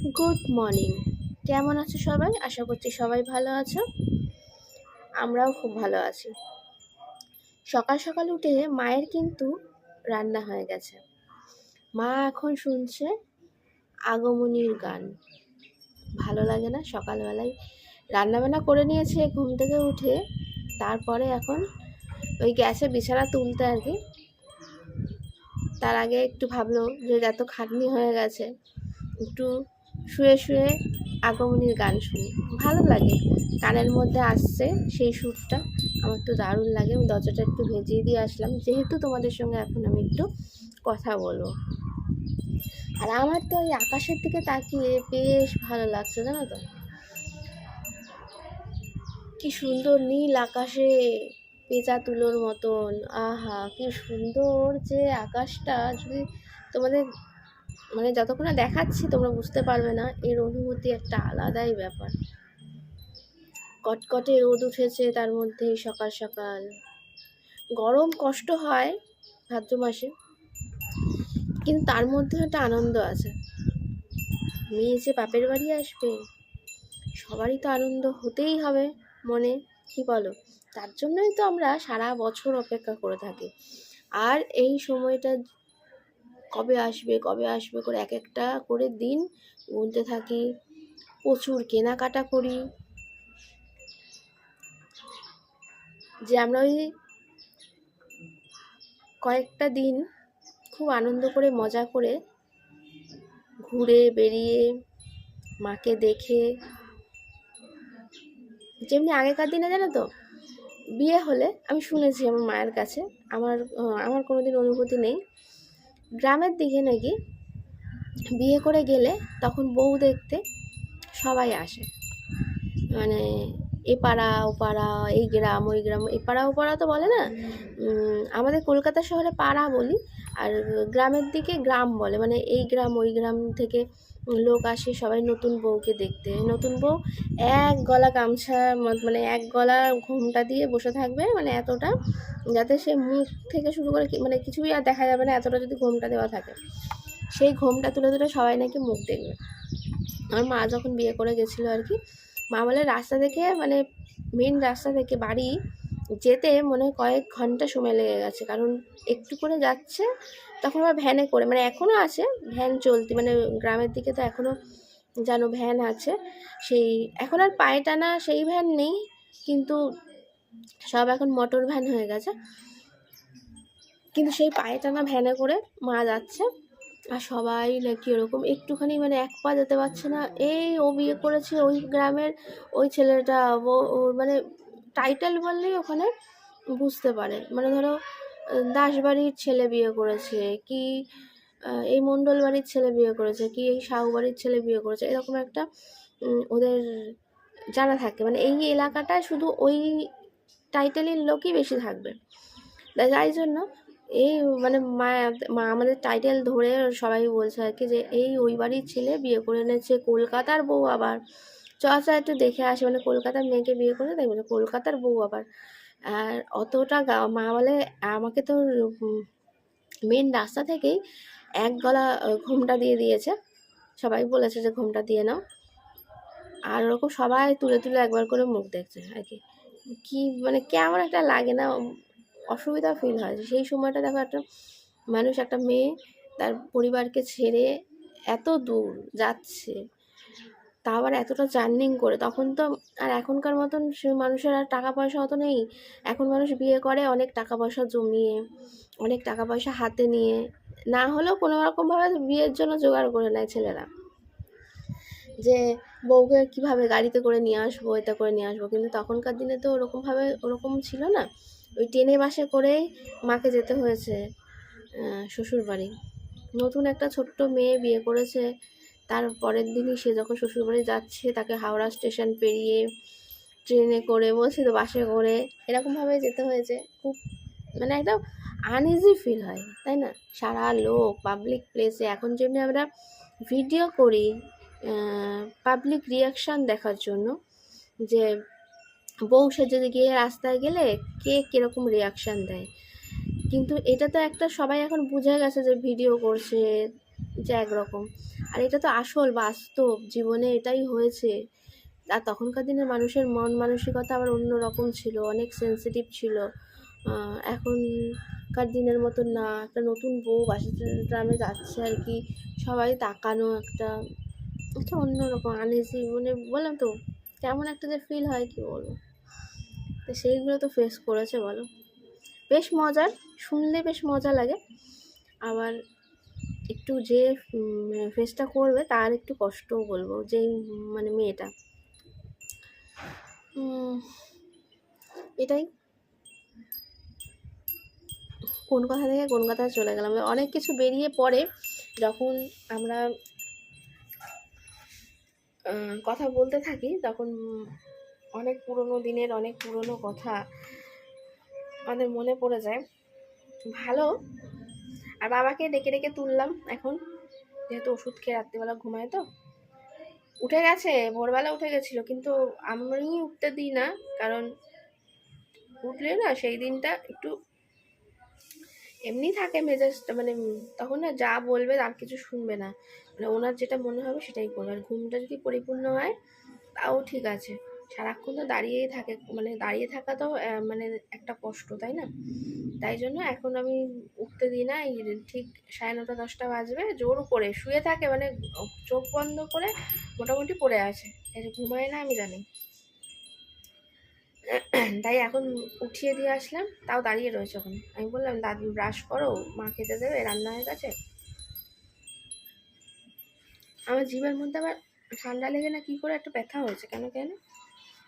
Good morning. কেমন আছো সবাই? আশা করছি সবাই ভালো আছো। আমরাও খুব ভালো আছি। সকাল সকাল উঠে মায়ের কিন্তু রান্না হয়ে গেছে। মা এখন শুনছে আগমনীর গান। ভালো লাগে না? সকালবেলায় রান্নাবান্না করে নিয়েছে ঘুম থেকে উঠে। তারপরে এখন ওই গ্যাসে বিছানা তুলতে আর কি। তার আগে একটু ভাবলো যে এত খাটনি হয়ে গেছে, একটু শুয়ে শুয়ে আগমনীর গান শুনি। ভালো লাগে। কানের মধ্যে আসছে সেই সুরটা। আমার তো দারুণ লাগে। আমি দরজাটা একটু ভেজিয়ে দিয়ে আসলাম। যেহেতু তোমাদের সঙ্গে এখন আমি একটু কথা বলব। আর আমার তো ওই আকাশের দিকে তাকিয়ে বেশ ভালো লাগছে, জানো তো? কি সুন্দর নীল আকাশে পেঁচা তুলোর মতন। আহা, কি সুন্দর যে আকাশটা। যদি তোমাদের মানে যতক্ষণ না দেখাচ্ছি, তোমরা বুঝতে পারবে না। এর অনুভূতি একটা আলাদাই ব্যাপার। কটকটে রোদ উঠেছে তার মধ্যে সকাল সকাল। গরম কষ্ট হয় ভাদ্র মাসে, কিন্তু তার মধ্যে একটা আনন্দ আছে। মেয়ে যে বাপের বাড়ি আসবে, সবারই তো আনন্দ হতেই হবে মনে, কি বলো? তার জন্যই তো আমরা সারা বছর অপেক্ষা করে থাকি। আর এই সময়টা কবে আসবে কবে আসবে করে এক একটা করে দিন গুনতে থাকি। প্রচুর কেনাকাটা করি। যে আমরা ওই কয়েকটা দিন খুব আনন্দ করে, মজা করে ঘুরে বেরিয়ে, মাকে দেখে। যেমনি আগেকার দিনে জানো তো, বিয়ে হলে আমি শুনেছি আমার মায়ের কাছে, আমার আমার কোনো দিন অনুভূতি নেই। গ্রামের দিকে নাকি বিয়ে করে গেলে তখন বউ দেখতে সবাই আসে। মানে এ পাড়া, ও পাড়া, এই গ্রাম, ওই গ্রাম, এ পাড়া, ও পাড়া তো বলে না। আমাদের কলকাতা শহরে পাড়া বলি। আর গ্রামের দিকে গ্রাম বলে মানে এই গ্রাম ওই গ্রাম থেকে লোক আসে সবাই নতুন বউকে দেখতে। নতুন বউ এক গলা গামছা মানে এক গলা ঘুমটা দিয়ে বসে থাকবে মানে এতটা যাতে সে মুখ থেকে শুরু করে মানে কিছুই আর দেখা যাবে না, এতটা যদি ঘোমটা দেওয়া থাকে। সেই ঘোমটা তুলে তুলে সবাই নাকি মুখ দেখবে। আমার মা যখন বিয়ে করে গেছিল আর কি, মা বলে, রাস্তা থেকে মানে মেন রাস্তা থেকে বাড়ি যেতে মনে হয় কয়েক ঘণ্টা সময় লেগে গেছে। কারণ একটু করে যাচ্ছে, তখন আবার ভ্যানে করে মানে এখনও আছে ভ্যান চলতি মানে গ্রামের দিকে তো এখনও যেন ভ্যান আছে, সেই এখন আর পায়ে টানা সেই ভ্যান নেই, কিন্তু সব এখন মোটর ভ্যান হয়ে গেছে। কিন্তু সেই পায়ে টানা ভ্যানে করে মা যাচ্ছে, আর সবাই নাকি ওরকম একটুখানি মানে এক পা যেতে পারছে না। এই ও বিয়ে করেছে ওই গ্রামের ওই ছেলেটা ও মানে টাইটেল বললেই ওখানে বুঝতে পারে। মানে ধরো দাসবাড়ির ছেলে বিয়ে করেছে, কি এই মণ্ডল বাড়ির ছেলে বিয়ে করেছে, কি এই সাহু বাড়ির ছেলে বিয়ে করেছে, এরকম একটা ওদের জানা থাকে। মানে এই এলাকাটায় শুধু ওই টাইটেলের লোকই বেশি থাকবে। যাই জন্য এই মানে মা মা আমাদের টাইটেল ধরে সবাই বলছে আর কি যে, এই ওই বাড়ির ছেলে বিয়ে করে এনেছে কলকাতার বউ আবার। চ চ একটু দেখে আসে। মানে কলকাতার মেয়েকে বিয়ে করে তাই বলে কলকাতার বউ আবার। আর অতটা মা বলে, আমাকে তো মেন রাস্তা থেকেই এক গলা ঘুমটা দিয়ে দিয়েছে। সবাই বলেছে যে ঘুমটা দিয়ে নাও। আর ওরকম সবাই তুলে তুলে একবার করে মুখ দেখছে আর কি। কী মানে কেমন একটা লাগে না অসুবিধা ফিল হয়। সেই সময়টা দেখো একটা মানুষ, একটা মেয়ে তার পরিবারকে ছেড়ে এত দূর যাচ্ছে। তা আবার এতটা জার্নিং করে তখন তো আর এখনকার মতন মানুষের আর টাকা পয়সা অত নেই। এখন মানুষ বিয়ে করে অনেক টাকা পয়সা জমিয়ে, অনেক টাকা পয়সা হাতে নিয়ে। না হলেও কোনো রকমভাবে বিয়ের জন্য জোগাড় করে নেয় ছেলেরা। যে বউকে কীভাবে গাড়িতে করে নিয়ে আসব, এটা করে নিয়ে আসব। কিন্তু তখনকার দিনে তো ওরকমভাবে ওরকম ছিল না। ওই ট্রেনে বাসে করেই মাকে যেতে হয়েছে শ্বশুর বাড়ি নতুন একটা ছোট্ট মেয়ে বিয়ে করেছে তার পরের দিনই সে যখন শ্বশুরবাড়ি যাচ্ছে, তাকে হাওড়া স্টেশন পেরিয়ে ট্রেনে করে বলছি তো বাসে করে। এরকমভাবে যেতে হয়েছে। খুব মানে একটা আনইজি ফিল হয়, তাই না? সারা লোক পাবলিক প্লেসে এখন যেমনি আমরা ভিডিও করি পাবলিক রিয়াকশান দেখার জন্য যে বউ সেজে গিয়ে রাস্তায় গেলে কে কীরকম রিয়াকশান দেয়? কিন্তু এটা তো একটা সবাই এখন বুঝে গেছে যে ভিডিও করছে যে একরকম। আর এটা তো আসল, বাস্তব, জীবনে এটাই হয়েছে। আর তখনকার দিনের মানুষের মন মানসিকতা আবার অন্য রকম ছিল, অনেক সেন্সিটিভ ছিল। এখনকার দিনের মতন না। একটা নতুন বউ বাসি গ্রামে যাচ্ছে আর কি। সবাই তাকানো একটা একটা অন্যরকম আনইজি মানে বললাম তো, কেমন একটা যে ফিল হয়, কি বলব? তো সেইগুলো তো ফেস করেছে বলো। বেশ মজার, শুনলে বেশ মজা লাগে। আবার একটু যে ফেসটা করবে তার একটু কষ্টও বলব উম, মানে মেয়েটা। এটাই। কোন কথা থেকে কোন কথায় চলে গেলাম। অনেক কিছু বেরিয়ে পড়ে যখন আমরা কথা বলতে থাকি তখন অনেক পুরনো দিনের অনেক পুরনো কথা আমাদের মনে পড়ে যায়। ভালো আর বাবাকে ডেকে ডেকে তুললাম এখন। যেহেতু ওষুধ খেয়ে রাত্রিবেলা ঘুমায় তো। উঠে গেছে, ভোরবেলা উঠে গেছিল, কিন্তু আমি উঠতে দিই না, কারণ উঠলে না সেই দিনটা একটু এমনি থাকে মেজাজটা মানে তখন না যা বলবে আর কিছু শুনবে না। মানে ওনার যেটা মনে হবে সেটাই করবে, আর ঘুমটা যদি পরিপূর্ণ হয় তাও ঠিক আছে। সারাক্ষণ তো দাঁড়িয়েই থাকে মানে দাঁড়িয়ে থাকা তো মানে একটা কষ্ট, তাই না? তাই জন্য এখন আমি উঠতে দিই না, এই ঠিক সাড়ে নটা, দশটা বাজবে, জোর করে, শুয়ে থাকে মানে চোখ বন্ধ করে মোটামুটি পড়ে আছে যে ঘুমায় না, আমি জানি। তাই এখন উঠিয়ে দিয়ে আসলাম, তাও দাঁড়িয়ে রয়েছে ওখানে। আমি বললাম দাদু ব্রাশ করো, মা খেতে দেবে, রান্না হয়ে গেছে? আমার জিভের মধ্যে আবার ঠান্ডা লেগে না কি করে একটা ব্যথা হয়েছে, কেন কেন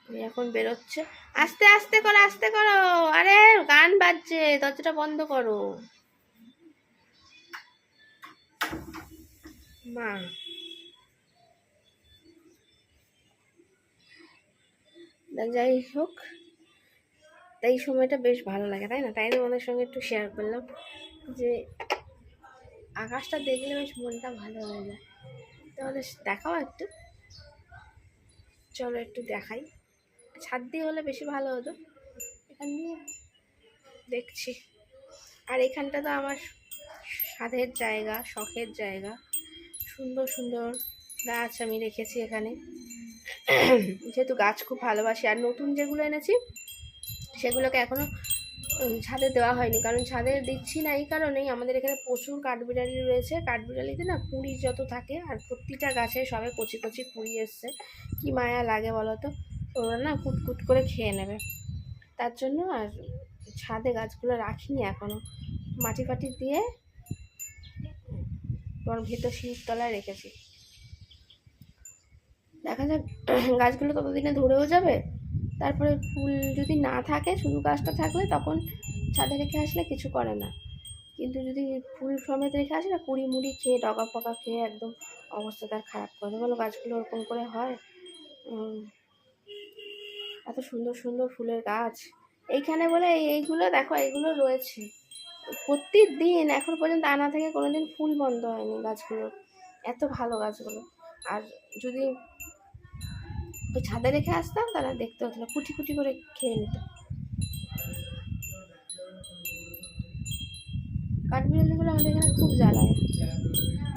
এখন বেরোচ্ছে। আস্তে আস্তে করো আস্তে করো। আরে, গান বাজছে, দরজাটা বন্ধ করো। মা। যাই হোক, তাই সময়টা বেশ ভালো লাগে, তাই না? তাই তোমাদের সঙ্গে একটু শেয়ার করলাম যে আকাশটা দেখলে বেশ মনটা ভালো হয়ে যায়। তোমাদের দেখাও একটু। চলো একটু দেখাই। ছাদ দিয়ে হলে বেশি ভালো হতো। এখান দিয়ে দেখছি। আর এখানটা তো আমার স্বাদের জায়গা, শখের জায়গা। সুন্দর সুন্দর গাছ আমি রেখেছি এখানে। যেহেতু গাছ খুব ভালোবাসি। আর নতুন যেগুলো এনেছি, সেগুলোকে এখনও ছাদে দেওয়া হয়নি। কারণ ছাদে দিচ্ছি না এই কারণেই আমাদের এখানে প্রচুর কাঠবিড়ালি রয়েছে। কাঠবিড়ালিতে না কুড়ি যত থাকে, আর প্রতিটা গাছে সবে কচি কচি কুড়ি এসছে। কি মায়া লাগে বলো তো ওরা না কুটকুট করে খেয়ে নেবে। তার জন্য আর ছাদে গাছগুলো রাখিনি এখনও মাটি ফাটি দিয়ে তোমার ভেতর সিঁড়ির তলায় রেখেছি। দেখা যাক, গাছগুলো ততদিনে ধরেও যাবে। তারপরে ফুল যদি না থাকে, শুধু গাছটা থাকলে তখন ছাদে রেখে আসলে কিছু করে না। কিন্তু যদি ফুল সমেত রেখে আসে, না কুড়ি মুড়ি খেয়ে, ডগা ফগা খেয়ে একদম অবস্থা তার খারাপ করে বলো গাছগুলো ওরকম করে হয়? এত সুন্দর সুন্দর ফুলের গাছ। এইখানে বলে এইগুলো দেখো, এইগুলো রয়েছে। প্রত্যেক দিন এখন পর্যন্ত আনা থেকে কোনোদিন ফুল বন্ধ হয়নি গাছগুলোর এত ভালো গাছগুলো। আর যদি ছাদে রেখে আসতাম তারা দেখতে হতো কুটি কুটি করে খেয়ে নিত। কাঠবিড়ালিগুলো আমাদের এখানে খুব জ্বালায়।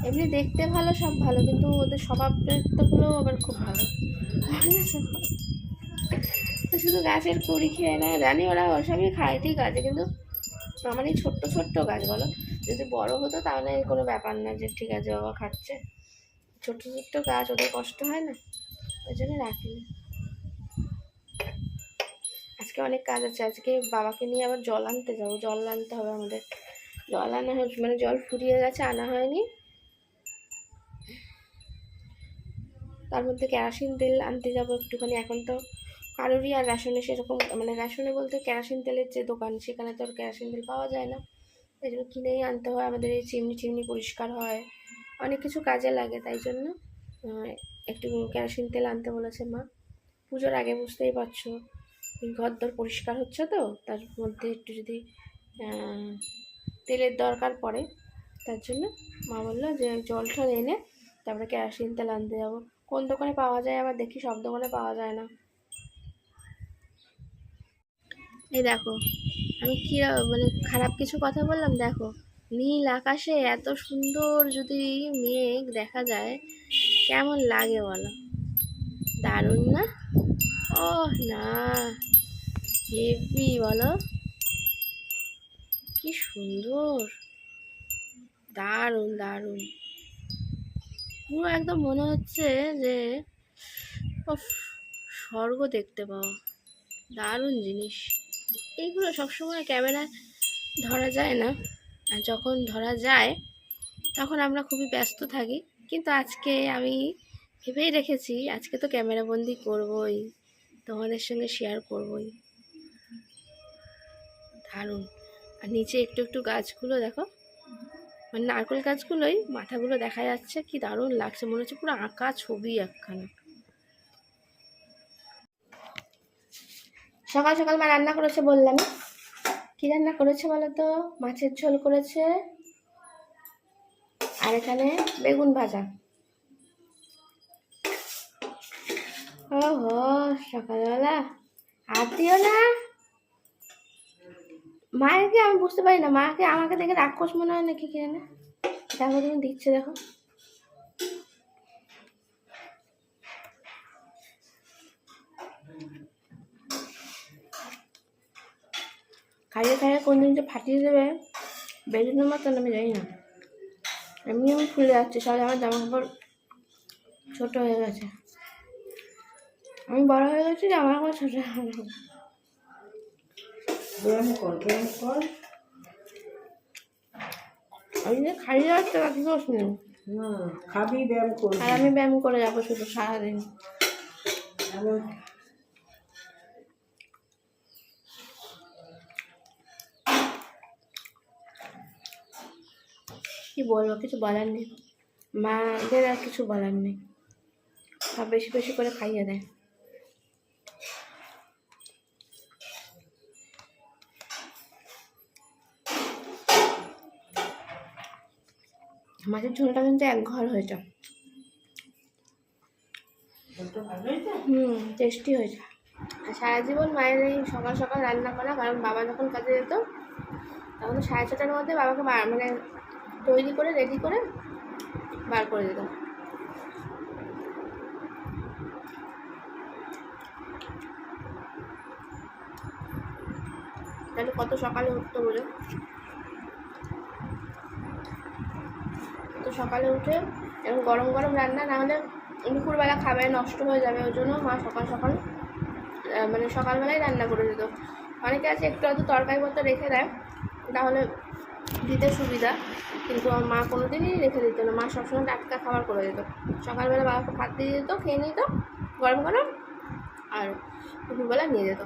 এমনি দেখতে ভালো, সব ভালো, কিন্তু ওদের স্বভাব চরিত্রগুলো আবার খুব ভালো। শুধু গাছের কুড়ি খেয়ে নেয়, জানি ওরা ওসবই খায় ঠিক আছে কিন্তু আমার এই ছোট্ট ছোট্ট গাছ বলো, যদি বড় হতো তাহলে কোনো ব্যাপার না যে ঠিক আছে বাবা খাচ্ছে। ছোট্ট ছোট্ট গাছ, ওদের কষ্ট হয় না? ওই জন্য রাখিনি আজকে অনেক কাজ আছে, আজকে বাবাকে নিয়ে আবার জল আনতে যাব, জল আনতে হবে আমাদের। জল আনা হয় মানে জল ফুরিয়ে গেছে, আনা হয়নি। তার মধ্যে কেরাসিন তেল আনতে যাব একটুখানি, এখন তো কারোরই আর রেশনে সেরকম মানে রেশনে বলতে কেরাসিন তেলের যে দোকান, সেখানে তো আর কেরাসিন তেল পাওয়া যায় না। এই জন্য কিনেই আনতে হয়, আমাদের এই চিমনি চিমনি পরিষ্কার হয়। অনেক কিছু কাজে লাগে, তাই জন্য একটু কেরোসিন তেল আনতে বলেছে মা। পুজোর আগে বুঝতেই পারছ, ঘরদর পরিষ্কার হচ্ছে তো, তার মধ্যে একটু যদি তেলের দরকার পড়ে, তার জন্য মা বলল যে জল টল এনে তারপরে কেরোসিন তেল আনতে যাব। কোন দোকানে পাওয়া যায় আবার দেখি, সব দোকানে পাওয়া যায় না। এই দেখো, আমি কী মানে খারাপ কিছু কথা বললাম? দেখো, নীল আকাশে এত সুন্দর যদি মেঘ দেখা যায়, কেমন লাগে বলো? দারুণ না? ও না। হেভি বলো। কি সুন্দর। দারুণ দারুণ। পুরো একদম মনে হচ্ছে যে স্বর্গ দেখতে পাওয়া। দারুণ জিনিস। এইগুলো সবসময় ক্যামেরা ধরা যায় না। আর যখন ধরা যায়, তখন আমরা খুবই ব্যস্ত থাকি। কিন্তু আজকে আমি ভেবেই রেখেছি, আজকে তো ক্যামেরা বন্দি করবই, তোমাদের সঙ্গে শেয়ার করবই। দারুণ। আর নিচে একটু একটু গাছগুলো দেখো। মানে নারকেল গাছগুলোই মাথাগুলো দেখা যাচ্ছে কি দারুণ লাগছে। মনে হচ্ছে পুরো আঁকা ছবি একখানা। সকাল সকাল মা রান্না করেছে বললাম। কি রান্না করেছে বলো তো মাছের ঝোল করেছে। আর এখানে বেগুন ভাজা। ওহো, সকালবেলা। হাত দিও না। মায়েরকে আমি বুঝতে পারি না। মাকে আমাকে দেখে রাক্ষস মনে হয় নাকি কি দেখো, তুমি দিচ্ছে, দেখো। খাইয়ে খাইয়ে কোন দিন যে ফাটিয়ে দেবে বেলুনের মতন আমি জানি না। এমনি আমি ফুলে যাচ্ছি সবাই আমার জামা কাপড় ছোট হয়ে গেছে। আমি বড় হয়ে গেছি জামা কাপড় ছোট হয়ে গেছে। আমি যে খাইয়ে যাচ্ছে খাবি ব্যায়াম করবি। আর আমি ব্যায়াম করে যাব শুধু সারাদিন। কি বলব, কিছু বলার নেই। মাদের আর কিছু বলার নেই। সব বেশি বেশি করে খাইয়ে দেয়। মাছের ঝোলটা কিন্তু এক ঘর হয়েছে হুম টেস্টি হয়েছে আর সারা জীবন মায়ের এই সকাল সকাল রান্না করা, কারণ বাবা যখন কাজে যেত, তখন সাড়ে ছটার মধ্যে বাবাকে মানে তৈরি করে রেডি করে বার করে দিত তাহলে কত সকালে উঠতো বলে? তো সকালে উঠে এবং গরম গরম রান্না, না হলে দুপুরবেলা খাবার নষ্ট হয়ে যাবে, ওই জন্য মা সকাল সকাল মানে সকালবেলায় রান্না করে দিত। অনেকে আছে একটু হয়তো তরকারি পত্র রেখে দেয়, তাহলে দিতে সুবিধা, কিন্তু আমার মা কোনো দিনই রেখে দিত না। মা সবসময় টাটকা খাবার করে দিত। সকালবেলা বাবাকে ভাত দিয়ে দিত, খেয়ে নিত, গরম গরম, আর দুপুরবেলা নিয়ে যেত।